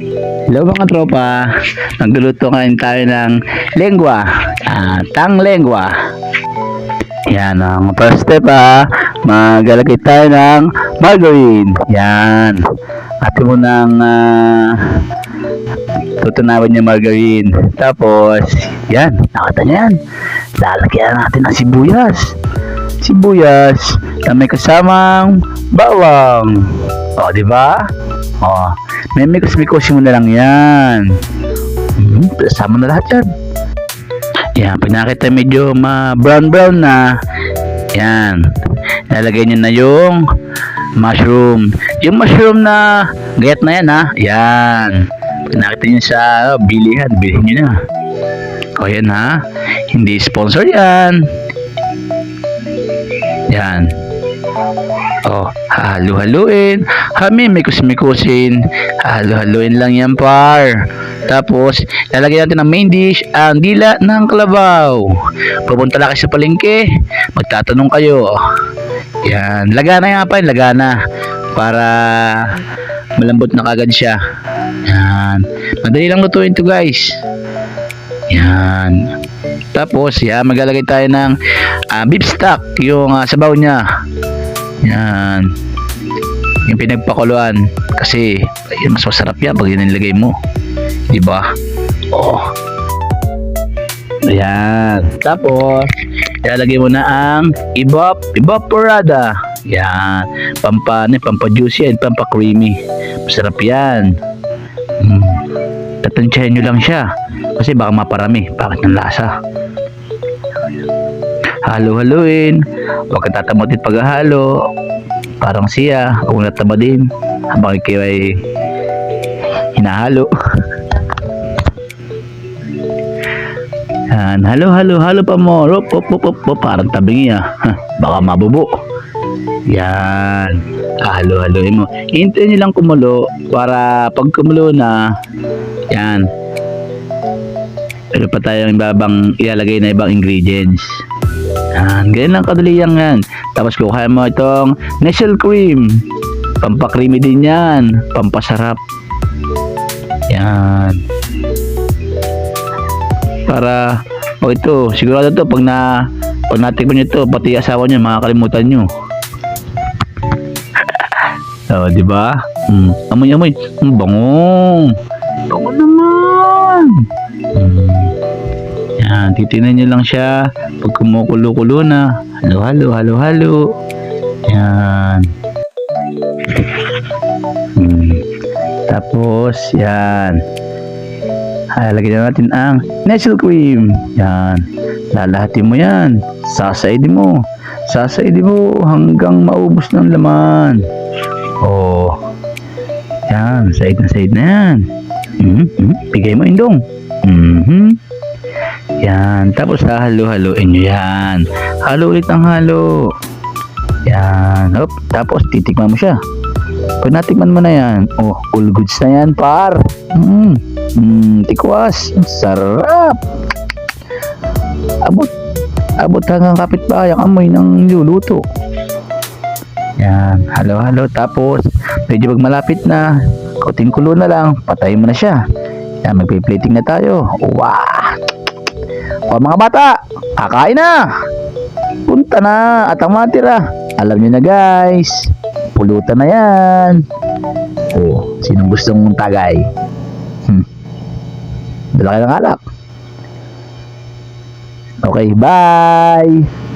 Hello mga tropa, nagluluto ngayon tayo ng lengwa, ah, tang lengwa. Yan ang first step ah, maglalagay tayo ng margarine. Yan, ate mo ng ah, tutunawin yung margarine. Tapos, yan, nakita niya yan. Lalagyan natin ng sibuyas. Sibuyas na may kasamang bawang. O, di ba? O, may mikos-mikos mo na lang yan. Hmm, sama na lahat yan. Yan, pag nakita medyo ma-brown-brown na, yan, lalagay niyo na yung mushroom. Yung mushroom na gayat na yan ha, yan. Pag nakita niyo sa bilihan, bilhin niyo na. O yan ha, hindi sponsor yan. Yan. Oh, halu-haluin. Kami mikus-mikusin. Halu-haluin lang yan, par. Tapos, lalagyan natin ng main dish, ang dila ng kalabaw. Pupunta lang kayo sa palengke, magtatanong kayo. Yan, lagana nga pa, lagana. Para malambot na kagad siya. Yan. Madali lang lutuin to guys. Yan. Tapos, yan, maglalagay tayo ng ah, beef stock, yung ah, sabaw niya. Yan. Yung pinagpakuluan. Kasi, mas masarap yan pag yun mo. Di ba? Oh. Ayan. Tapos, ilalagay mo na ang ibop, evaporada. Yan. Pampa, ano, pampa juicy and pampa creamy. Masarap yan. Hmm. Tatansyahin nyo lang siya. Kasi baka maparami. Bakit ng lasa? Halo-haloin. Huwag ka tatamotin paghahalo. Parang siya. Huwag na tamadin. Habang ikaw ay hinahalo. Yan. Halo, halo, halo pa mo. Rop, op, op, op, op. Parang tabingi ah. Baka mabubo. Yan. Halo, haloin mo. Hintayin nyo lang kumulo para pag kumulo na, yan. Pero pa tayong ibabang ilalagay na ibang ingredients. Yan. Ganyan lang kadali yan yan. Tapos kukuha mo itong Nestle cream. Pampakreamy din yan. Pampasarap. Yan. Para, oh ito, sigurado to pag na, pag natikman nyo to, pati asawa nyo, makakalimutan nyo. oh, di ba? Mm. Amoy, amoy. Mm, bango. Bango Yan, titignan nyo lang siya pag kumukulo-kulo na. Halo, halo, halo, halo. Yan. Hmm. Tapos, yan. Halagyan na natin ang Nestle cream. Yan. Lalahatin mo yan. Sasaidin mo. Sasaidin mo hanggang maubos ng laman. Oh. Yan. Side na side na yan. Mm-hmm. Bigay mo indong. Mm-hmm. Yan. Tapos hahalo-haloin nyo yan. Halo ulit ang halo. Yan. Hop. Tapos titikman mo siya. Pag natikman mo na yan, oh, all goods na yan, par. Mm. Mm, tikwas. Sarap. Abot. Abot hanggang kapitbahay ang amoy ng luluto. Yan. Halo-halo. Tapos, medyo pag malapit na, kauting kulo na lang, patayin mo na siya. Yan, magpi-plating na tayo. Wow! O mga bata, kakain na! Punta na at ang matira. Alam nyo na guys, pulutan na yan. O, sinong gustong tagay? Hmm. Dala kayo ng alak. Okay, bye!